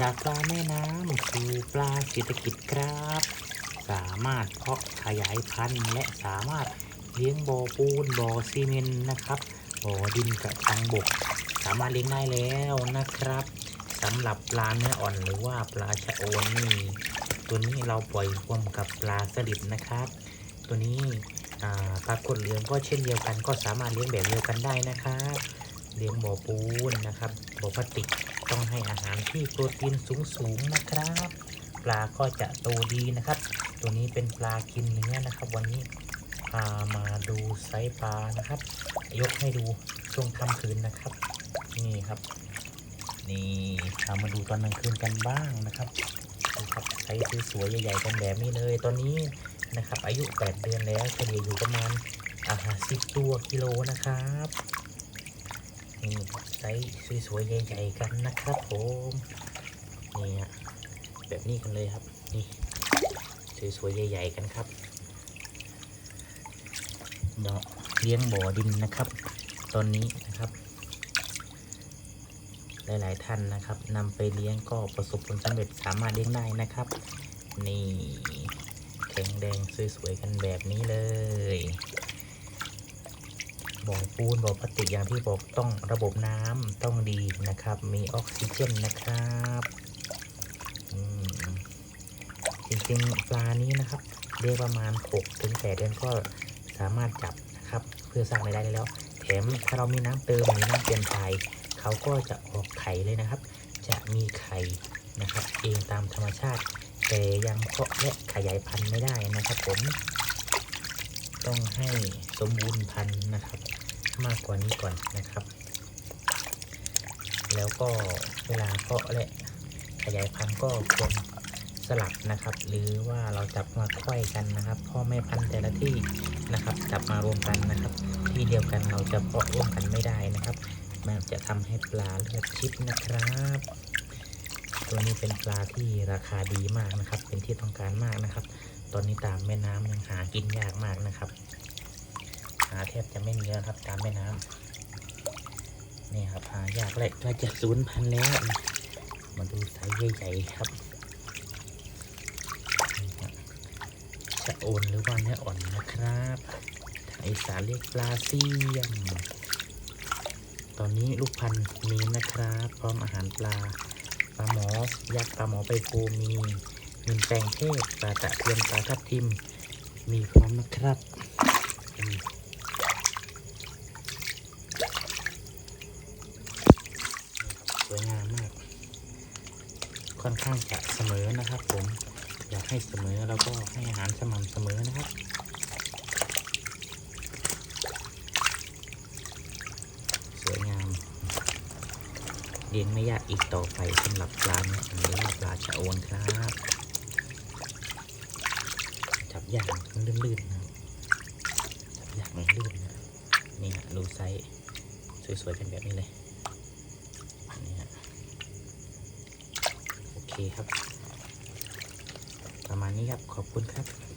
จากปลาแม่น้ำสู่ปลาเศรษฐกิจครับ สามารถเพาะขยายพันธุ์และสามารถเลี้ยงบ่อปูนบ่อซีเมนต์นะครับบ่อดินกับทางบก สามารถเลี้ยงได้แล้วนะครับสำหรับปลาเนื้ออ่อนหรือว่าปลาชะโอนนี่ตัวนี้เราปล่อยรวมกับปลาสลิดนะครับ ตัวนี้ปลากดเหลืองก็เช่นเดียวกันก็สามารถเลี้ยงแบบเดียวกันได้นะครับ เลี้ยงบ่อปูนนะครับบ่อพลาสติกต้องให้อาหารที่โปรตีนสูงๆนะครับ ปลาก็จะโตดีนะครับ ตัวนี้เป็นปลากินเนื้อนะครับ วันนี้พามาดูไซส์ปลานะครับ ยกให้ดูช่วงค่ำคืนนะครับ นี่ครับ นี่พามาดูตอนกลางคืนกันบ้างนะครับดูครับไซส์สวยๆใหญ่ๆกันแบบนี้เลยตอนนี้นะครับ อายุ 8 เดือนแล้วเฉลี่ยอยู่ประมาณอาหารสิบตัวกิโลนะครับ นี่ไซส์สวยๆใหญ่ๆกันนะครับผมนี่ฮะแบบนี้กันเลยครับนี่สวยๆใหญ่ๆกันครับบ่อเลี้ยงบ่อดินนะครับ ตอนนี้นะครับ หลายๆท่านนะครับนำไปเลี้ยงก็ประสบผลสำเร็จสามารถเลี้ยงได้นะครับ นี่แข็งแดงสวยๆกันแบบนี้เลย บ่อปูนบ่อพลาสติกอย่างที่บอกต้องระบบน้ำต้องดีนะครับ มีออกซิเจนนะครับจริงๆปลานี้นะครับเรียกประมาณ6ถึง8เดือนก็สามารถจับนะครับ เพื่อสร้างรายได้ได้แล้วแถมถ้าเรามีน้ำเติมมีน้ำเปลี่ยนถ่ายเขาก็จะออกไข่เลยนะครับ จะมีไข่นะครับ เองตามธรรมชาติ แต่ยังเพาะและขยายพันธุ์ไม่ได้นะครับผม ต้องให้สมบูรณ์พันธุ์นะครับ มากกว่านี้ก่อนนะครับ แล้วก็เวลาเพาะและขยายพันธุ์ก็ควรสลับนะครับ หรือว่าเราจับมาไขว้กันนะครับพ่อแม่พันธุ์แต่ละที่นะครับ จับมารวมกันนะครับ ที่เดียวกันเราจะเพาะร่วมกันไม่ได้นะครับ มันจะทำให้ปลาเลือดชิดนะครับตัวนี้เป็นปลาที่ราคาดีมากนะครับ เป็นที่ต้องการมากนะครับ ตอนนี้ตามแม่น้ำยังหากินยากมากนะครับ หาแทบจะไม่มีแล้วครับตามแม่น้ำนี่ครับหายากเลยก็จะสูญพันธุ์แล้ว มาดูไซส์ใหญ่ๆครับจะโอนหรือว่าเนื้ออ่อนนะครับทางอีสานเรียกปลาเซียม ตอนนี้ลูกพันธุ์มีนะครับ พร้อมอาหารปลาปลาหมอยักษ์ปลาหมอไปโฟมีมินแปลงเทศปลาตะเพียนปลาทับทิม มีพร้อมนะครับอืม สวยงามมาก ค่อนข้างจะเสมอนะครับ ผมอยากให้เสมอแล้วก็ให้อาหารสม่ำเสมอนะครับสวยงามเลี้ยงไม่ยากอีกต่อไปสำหรับปลาเนี่ยหรือว่าปลาชะโอนครับจับยากมันลื่นๆนะครับจับยากมันลื่นนะนี่ฮะดูไซส์สวยๆกันแบบนี้เลยนี่ฮะโอเค ครับ ประมาณนี้ครับขอบคุณครับ